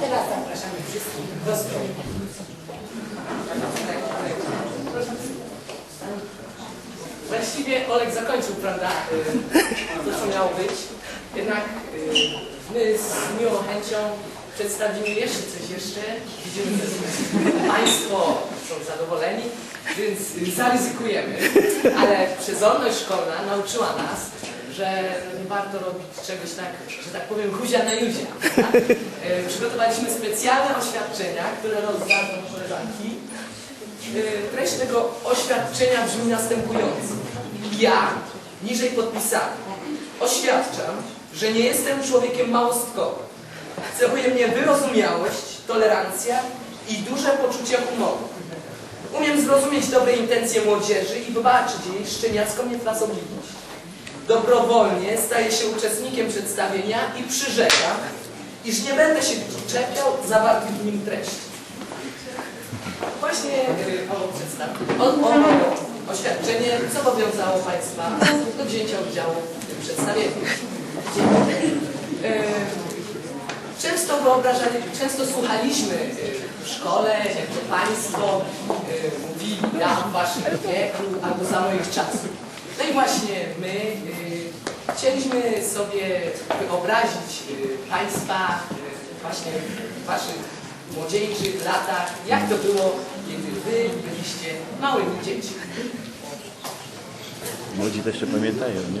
teraz zapraszamy wszystkich do. Właściwie Olek zakończył, prawda, y, to co miało być. Jednak y, my z miłą chęcią przedstawimy jeszcze coś jeszcze. Widzimy, że Państwo są zadowoleni, więc y, zaryzykujemy. Ale przezorność szkolna nauczyła nas, że nie warto robić czegoś tak, że tak powiem, huzia na juzia. prawda? Y, Przygotowaliśmy specjalne oświadczenia, które rozdano koleżanki. Y, Treść tego oświadczenia brzmi następująco. Ja, niżej podpisany, oświadczam, że nie jestem człowiekiem małostkowym. Cechuje mnie wyrozumiałość, tolerancja i duże poczucie humoru. Umiem zrozumieć dobre intencje młodzieży i wybaczyć jej szczeniacką niefrasobliwość. Dobrowolnie staję się uczestnikiem przedstawienia i przyrzekam, iż nie będę się czepiał zawartych w nim treści. Właśnie y, ono przedstawi- on- ono oświadczenie zobowiązało Państwa do wzięcia udziału w tym przedstawieniu. Y, Często wyobrażali, często słuchaliśmy y, w szkole, jak to Państwo y, mówili ja w Waszym wieku albo za moich czasów. I właśnie my y, chcieliśmy sobie wyobrazić y, Państwa y, właśnie w Waszych młodzieńczych latach, jak to było, kiedy Wy byliście małymi dziećmi. Młodzi to jeszcze pamiętają, nie?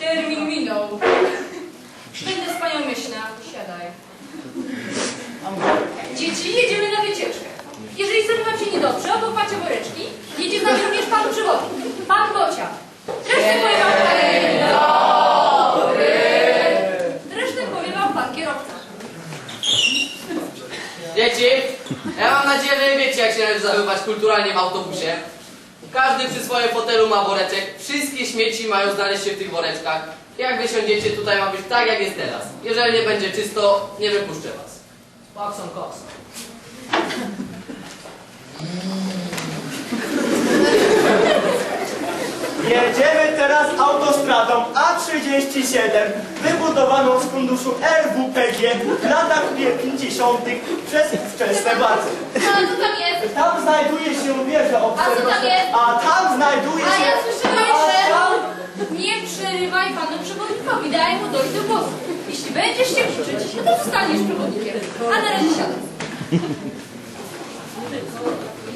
Termin minął. Będę z panią myślna. Siadaj. Dzieci, jedziemy na wycieczkę. Jeżeli zrobi wam się niedobrze, obok macie woreczki. Jedzie z nami również pan przewodnik. Pan Bocia. Resztę powie wam pan... Resztę powie wam pan kierowca. Dzieci, ja mam nadzieję, że wiecie, jak się należy zachowywać kulturalnie w autobusie. Każdy przy swoim fotelu ma woreczek, wszystkie śmieci mają znaleźć się w tych woreczkach. Jak wysiądziecie, tutaj ma być tak, jak jest teraz. Jeżeli nie będzie czysto, nie wypuszczę was. Kokson, kokson. Jedziemy teraz autostradą A37, wybudowaną z funduszu RWPG w latach 50. przez wczesne władze. A co tam jest? Tam znajduje się wieża obserwacyjna. jest? A tam znajduje A się... ja słyszałam, A że... tam- Nie przerywaj panu przewodnikowi, daj mu dojść do głosu. Jeśli będziesz się uczyć, no to zostaniesz przewodnikiem. A na razie siadaj.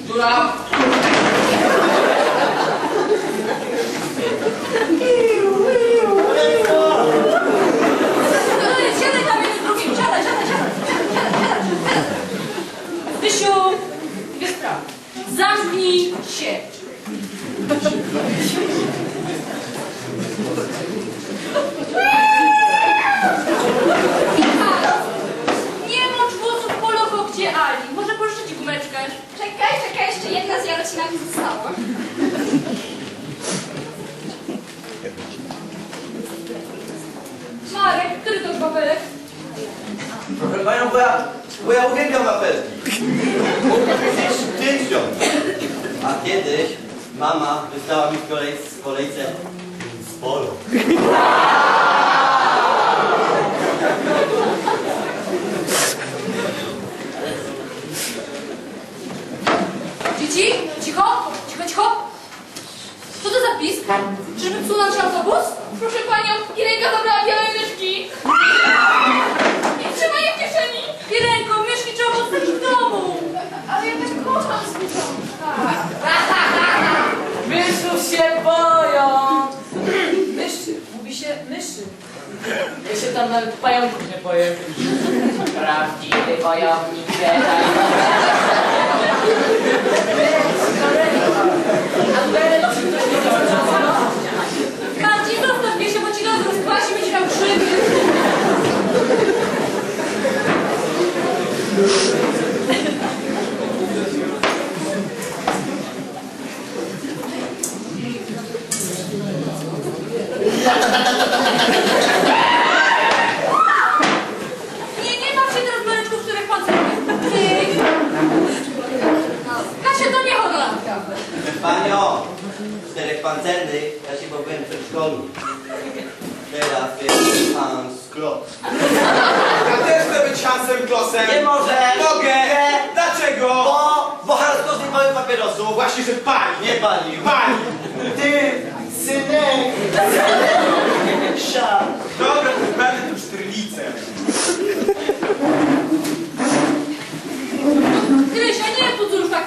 Dziura. No jest, siadaj tam jeden z drugim, siadaj, siadaj, siadaj, siadaj, siadaj, siadaj. Wysiu, dwie sprawy. Zamknij się. Michał, nie mocz włosów po gdzie Ali. Może pożyczyć gumeczkę? Czekaj, czekaj, jeszcze jedna z Jarocinami została. Marek, który to babelek? Proszę panią, bo ja, bo ja uwielbiam apelki. Dziesiąt. A kiedyś mama wystała mi w kolej, w kolejce z polo. Dzieci, cicho, cicho, cicho. Co to za pisk? Czyżby psunął się autobus? Proszę panią, Irenka zabrała białe myszki. I trzyma je w kieszeni. Irenko, myszki trzeba zostawić w domu. Ale ja tak kocham zwierzątka. Myszów się boją! Myszy, mówi się myszy. Ja się tam nawet pająków nie boję. Prawdziwy wojownik Jedi. Marcin, się, bo ci los rozkwasi, będzie. Nie, nie mam się teraz mareczków, których pan zrobił. Kasia, to nie hodla. Panio, czterech pancernych, ja się bawiłem w przedszkolu. Teraz jest pan Sklot. Ja też chcę być Hansem Klosem. Nie może! Mogę! Nie! Dlaczego? Bo, bo Harsko nie palił papierosów. Właśnie, że pali. Nie palił. Pali.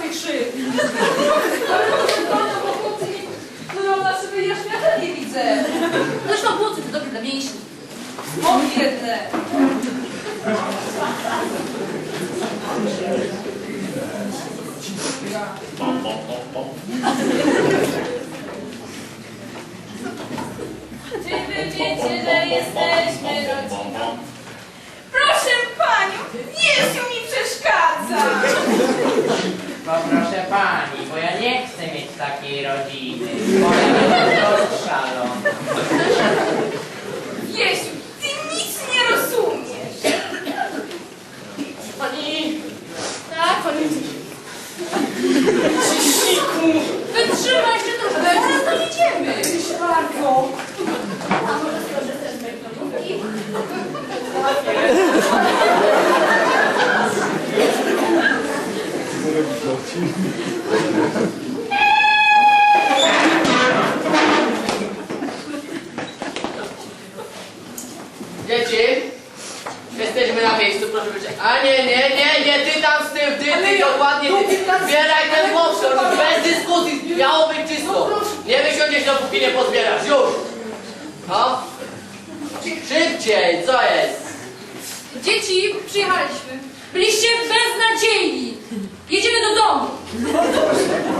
крыши. miliardi. Poi, A nie, nie, nie, nie, ty tam z tyłu, ty, ty, dokładnie, ty. Zbieraj ten mopsor, bez dyskusji, miało być czysto. Nie wysiądziesz, dopóki nie pozbierasz, już. No. Szybciej, co jest? Dzieci, przyjechaliśmy. Byliście beznadziejni. Jedziemy do domu.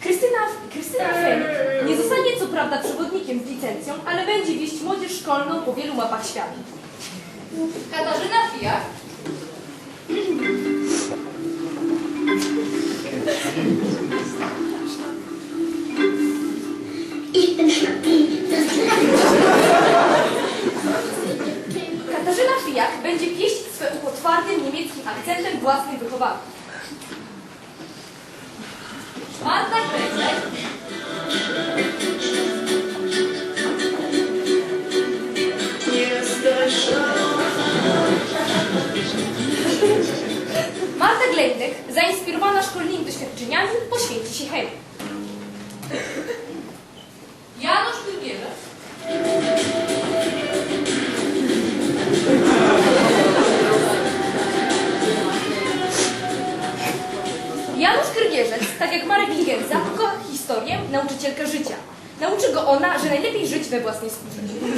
Krystyna, Krystyna Fenik nie zostanie co prawda przewodnikiem z licencją, ale będzie wieść młodzież szkolną po wielu mapach świata. Katarzyna Fijak. Akcentem własnych wychowanków. Marta Kręcek. Marta Glejtek, zainspirowana szkolnymi doświadczeniami, poświęci się chemii. Ona, że najlepiej żyć we własnej skórze.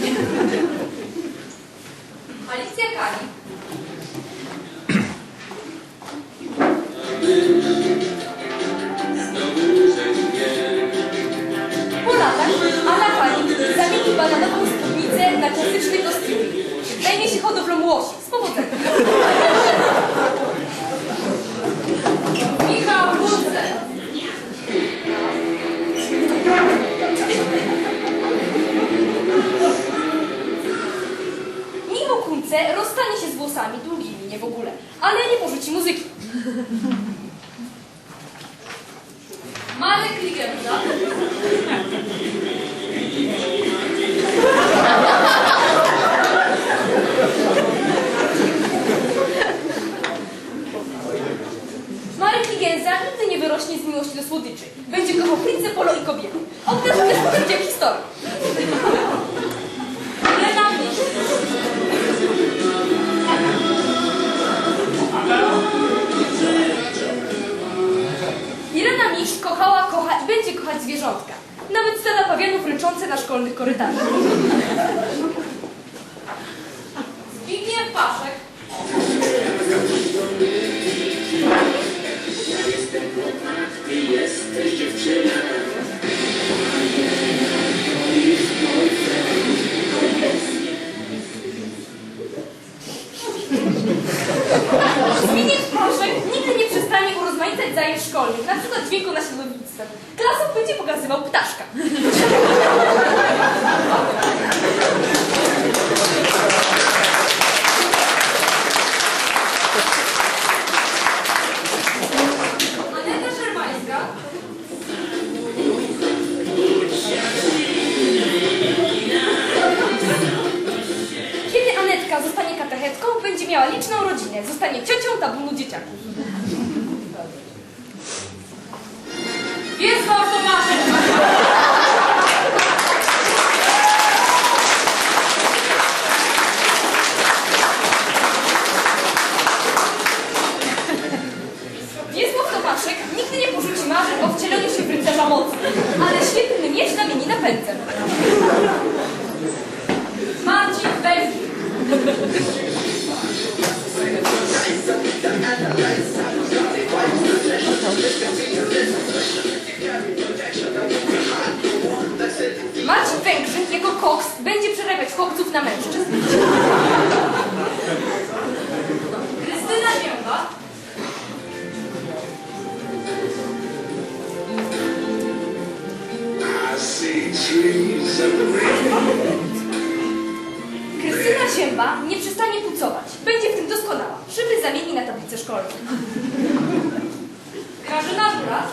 Słodyczy. Będzie kochał prince, polo i kobiety. Oddasz też poczucie historii. Pędzel. Marcin jako koks będzie przerabiać chłopców na mężczyzn. Krystyna Zięba nie przestanie pucować. Będzie w tym doskonała. Szyby zamieni na tablicę szkolną. Żurat.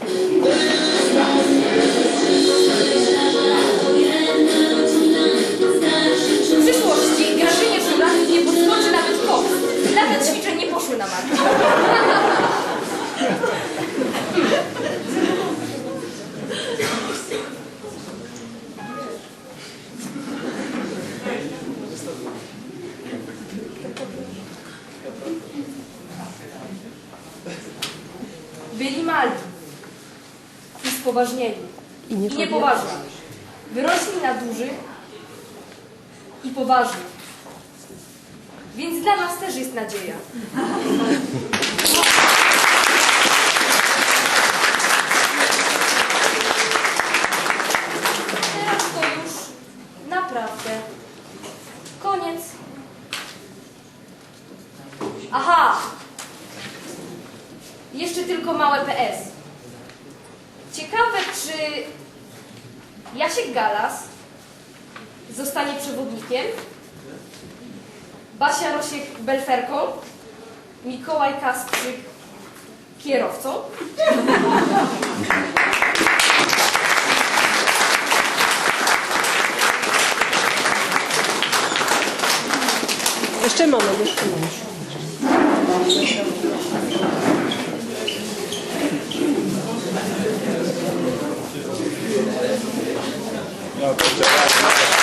W spoważnieli i niepoważni. Wyrośli na dużych i poważnych. Więc dla nas też jest nadzieja. Przewodnikiem, Basia Rosiek belferką, Mikołaj Kasprzyk kierowcą, Jeszcze moment, jeszcze moment. No.